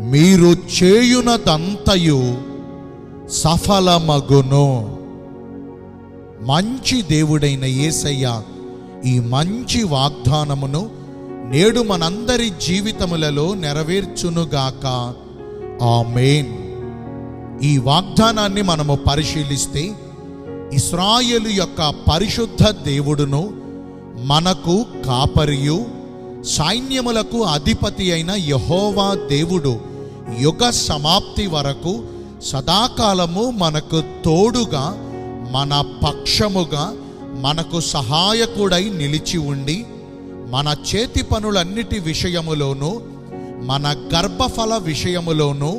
మీరు చేయునదంతయు సఫలమగును. మంచి దేవుడైన యేసయ్య ఈ మంచి వాగ్దానమును నేడు మనందరి జీవితములలో నెరవేర్చునుగాక. మెయిన్ ఈ వాగ్దానాన్ని మనము పరిశీలిస్తే ఇస్రాయేలు యొక్క పరిశుద్ధ దేవుడును మనకు కాపరియు సైన్యములకు అధిపతి అయిన యహోవా దేవుడు యుగ సమాప్తి వరకు సదాకాలము మనకు తోడుగా మన పక్షముగా మనకు సహాయకుడై నిలిచి ఉండి మన చేతి పనులన్నిటి విషయములోనూ మన గర్భఫల విషయములోనూ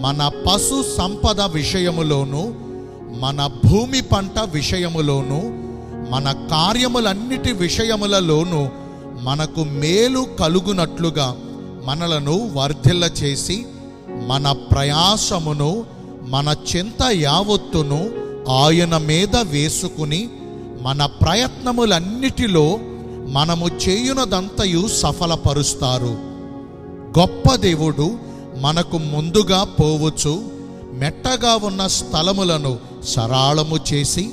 మన పశు సంపద విషయములోనూ మన భూమి పంట విషయములోనూ మన కార్యములన్నిటి విషయములలోనూ మనకు మేలు కలుగునట్లుగా మనలను వర్ధిల్ల చేసి మన ప్రయాసమును మన చింత యావత్తును ఆయన మీద వేసుకుని మన ప్రయత్నములన్నిటిలో మనము చేయునదంతయు సఫలపరుస్తారు. గొప్ప దేవుడు మనకు ముందుగా పోవచ్చు మెట్టగా ఉన్న స్థలములను సరాళము చేసి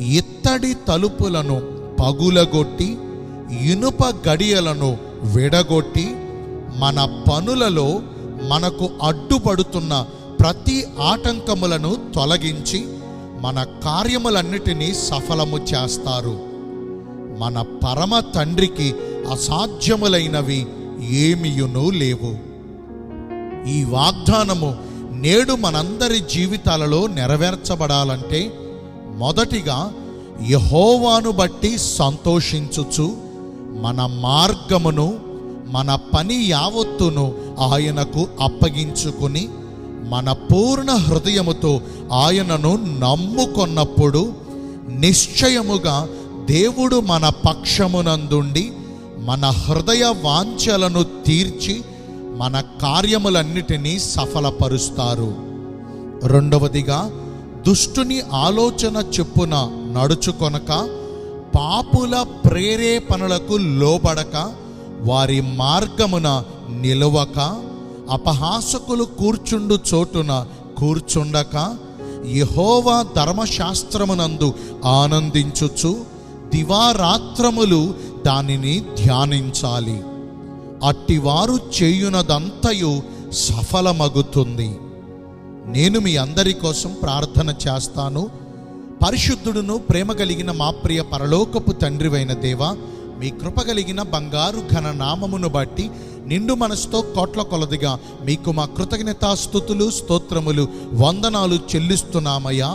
ఇత్తడి తలుపులను పగులగొట్టి ఇనుప గడియలను విడగొట్టి మన పనులలో మనకు అడ్డుపడుతున్న ప్రతి ఆటంకములను తొలగించి మన కార్యములన్నిటినీ సఫలము చేస్తారు. మన పరమ తండ్రికి అసాధ్యములైనవి ఏమియునూ లేవు. ఈ వాగ్దానము నేడు మనందరి జీవితాలలో నెరవేర్చబడాలంటే మొదటిగా యహోవాను బట్టి సంతోషించుచు మన మార్గమును మన పని యావత్తును ఆయనకు అప్పగించుకుని మన పూర్ణ హృదయముతో ఆయనను నమ్ముకొన్నప్పుడు నిశ్చయముగా దేవుడు మన పక్షమునందుండి మన హృదయ వాంఛలను తీర్చి మన కార్యములన్నిటినీ సఫలపరుస్తారు. రెండవదిగా దుష్టుని ఆలోచన చెప్పున నడుచుకొనక పాపుల ప్రేరేపణలకు లోబడక వారి మార్గమున నిలవక అపహాసకులు కూర్చుండు చోటున కూర్చుండక యహోవా ధర్మశాస్త్రమునందు ఆనందించుచు దివారాత్రములు దానిని ధ్యానించాలి. అట్టివారు చేయునదంతయు సఫలమగుతుంది. నేను మీ అందరి కోసం ప్రార్థన చేస్తాను. పరిశుద్ధుడును ప్రేమ కలిగిన మా ప్రియ పరలోకపు తండ్రివైన దేవ మీ కృప కలిగిన బంగారు ఘన నామమును బట్టి నిండు మనసుతో కోట్ల కొలదిగా మీకు మా కృతజ్ఞతాస్థుతులు స్తోత్రములు వందనాలు చెల్లిస్తున్నామయ్యా.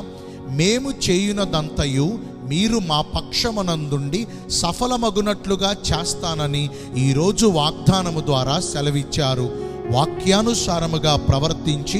మేము చేయునదంతయు మీరు మా పక్షమనందుండి సఫలమగునట్లుగా చేస్తానని ఈరోజు వాగ్దానము ద్వారా సెలవిచ్చారు. వాక్యానుసారముగా ప్రవర్తించి